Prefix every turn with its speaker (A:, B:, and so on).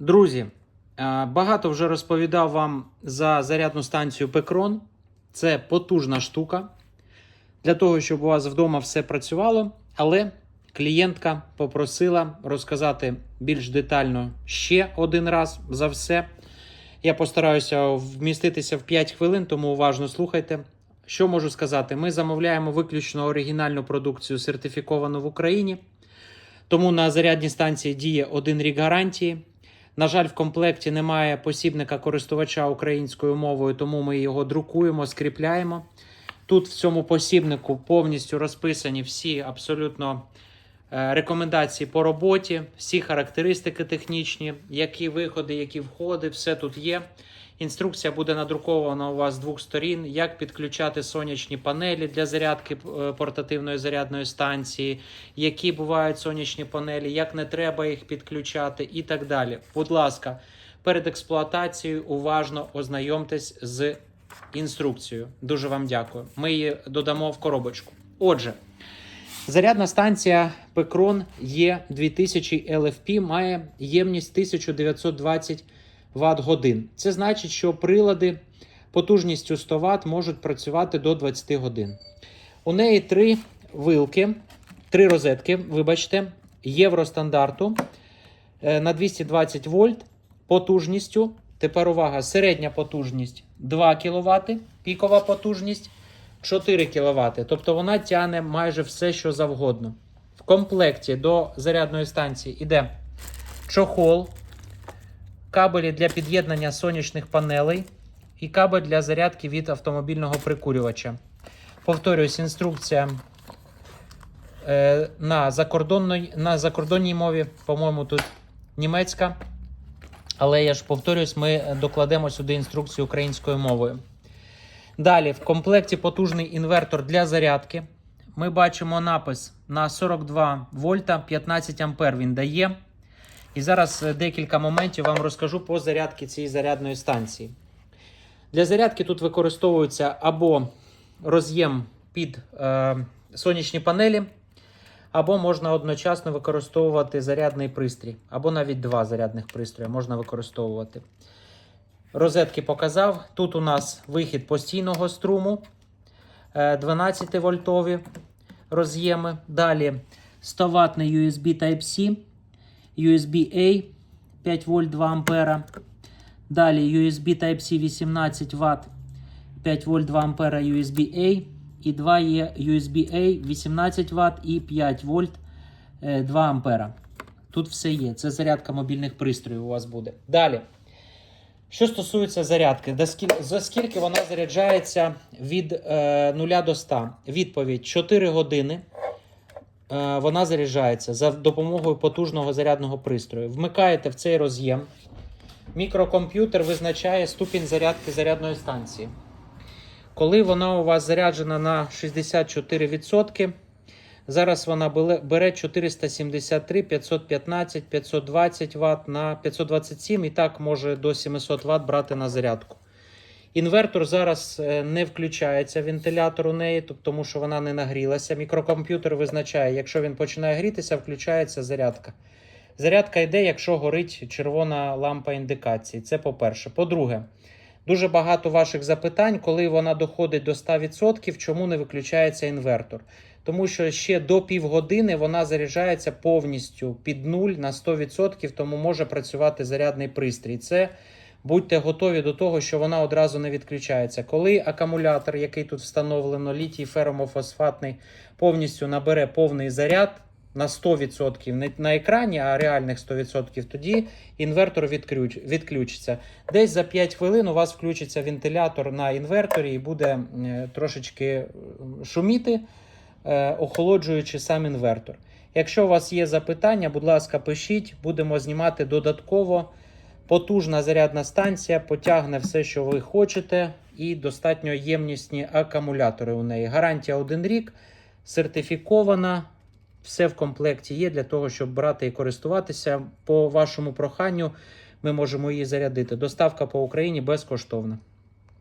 A: Друзі, е, багато вже розповідав вам за зарядну станцію Пекрон. Це потужна штука для того, щоб у вас вдома все працювало. Але клієнтка попросила розказати більш детально ще один раз за все. Я постараюся вміститися в 5 хвилин, тому уважно слухайте. Що можу сказати? Ми замовляємо виключно оригінальну продукцію, сертифіковану в Україні. Тому на зарядній станції діє один рік гарантії. На жаль, в комплекті немає посібника користувача українською мовою, тому ми його друкуємо, скріпляємо. Тут в цьому посібнику повністю розписані всі абсолютно е, рекомендації по роботі, всі характеристики технічні, які виходи, які входи, все тут є. Інструкція буде надрукована у вас з двох сторін, як підключати сонячні панелі для зарядки е, портативної зарядної станції, які бувають сонячні панелі, як не треба їх підключати і так далі. Будь ласка, перед експлуатацією уважно ознайомтесь з інструкцією. Дуже вам дякую. Ми її додамо в коробочку. Отже, зарядна станція Пекрон Є 2000 LFP має ємність 1920 Вт годин. Це значить, що прилади потужністю 100 Вт можуть працювати до 20 годин. У неї три вилки, три розетки, вибачте, євростандарту е, на 220 вольт потужністю. Тепер увага, середня потужність 2 кВт, пікова потужність 4 кВт. Тобто вона тягне майже все, що завгодно. В комплекті до зарядної станції йде чохол, кабелі для під'єднання сонячних панелей і кабель для зарядки від автомобільного прикурювача. Повторюсь, інструкція е, на, закордонній, на закордонній мові, по-моєму, тут німецька. Але я ж повторюсь, ми докладемо сюди інструкцію українською мовою. Далі, в комплекті потужний інвертор для зарядки. Ми бачимо напис на 42 вольта, 15 ампер він дає. І зараз е, декілька моментів вам розкажу по зарядці цієї зарядної станції. Для зарядки тут використовується або роз'єм під е, сонячні панелі, або можна одночасно використовувати зарядний пристрій, або навіть два зарядних пристрої можна використовувати. Розетки показав. Тут у нас вихід постійного струму 12 вольтові роз'єми. Далі 100 ватний USB Type-C, USB-A 5 вольт 2 ампера. Далі USB Type-C 18 Вт, 5 вольт 2 ампера USB-A. І 2 є USB-A 18 Вт і 5 вольт 2 ампера. Тут все є. Це зарядка мобільних пристроїв у вас буде. Далі. Що стосується зарядки, за скільки вона заряджається від е, 0 до 100? Відповідь: 4 години е, вона заряджається за допомогою потужного зарядного пристрою. Вмикаєте в цей роз'єм. Мікрокомп'ютер визначає ступінь зарядки зарядної станції. Коли вона у вас заряджена на 64%, зараз вона бере 473, 515, 520 Вт на 527 і так може до 700 Вт брати на зарядку. Інвертор зараз е, не включається вентилятор у неї, тому що вона не нагрілася. Мікрокомп'ютер визначає, якщо він починає грітися, включається зарядка. Зарядка йде, якщо горить червона лампа індикації. Це по-перше. По-друге, дуже багато ваших запитань, коли вона доходить до 100%, чому не виключається інвертор. Тому що ще до півгодини вона заряджається повністю під нуль на 100%, тому може працювати зарядний пристрій. Це будьте готові до того, що вона одразу не відключається. Коли акумулятор, який тут встановлено, літій феромофосфатний, повністю набере повний заряд на 100%, не на екрані, а реальних 100%, тоді інвертор відключ, відключиться. Десь за 5 хвилин у вас включиться вентилятор на інверторі і буде е, трошечки шуміти, охолоджуючи сам інвертор. Якщо у вас є запитання, будь ласка, пишіть, будемо знімати додатково. Потужна зарядна станція потягне все, що ви хочете, і достатньо ємнісні акумулятори у неї. Гарантія 1 рік, сертифікована. Все в комплекті є для того, щоб брати і користуватися. По вашому проханню ми можемо її зарядити. Доставка по Україні безкоштовна.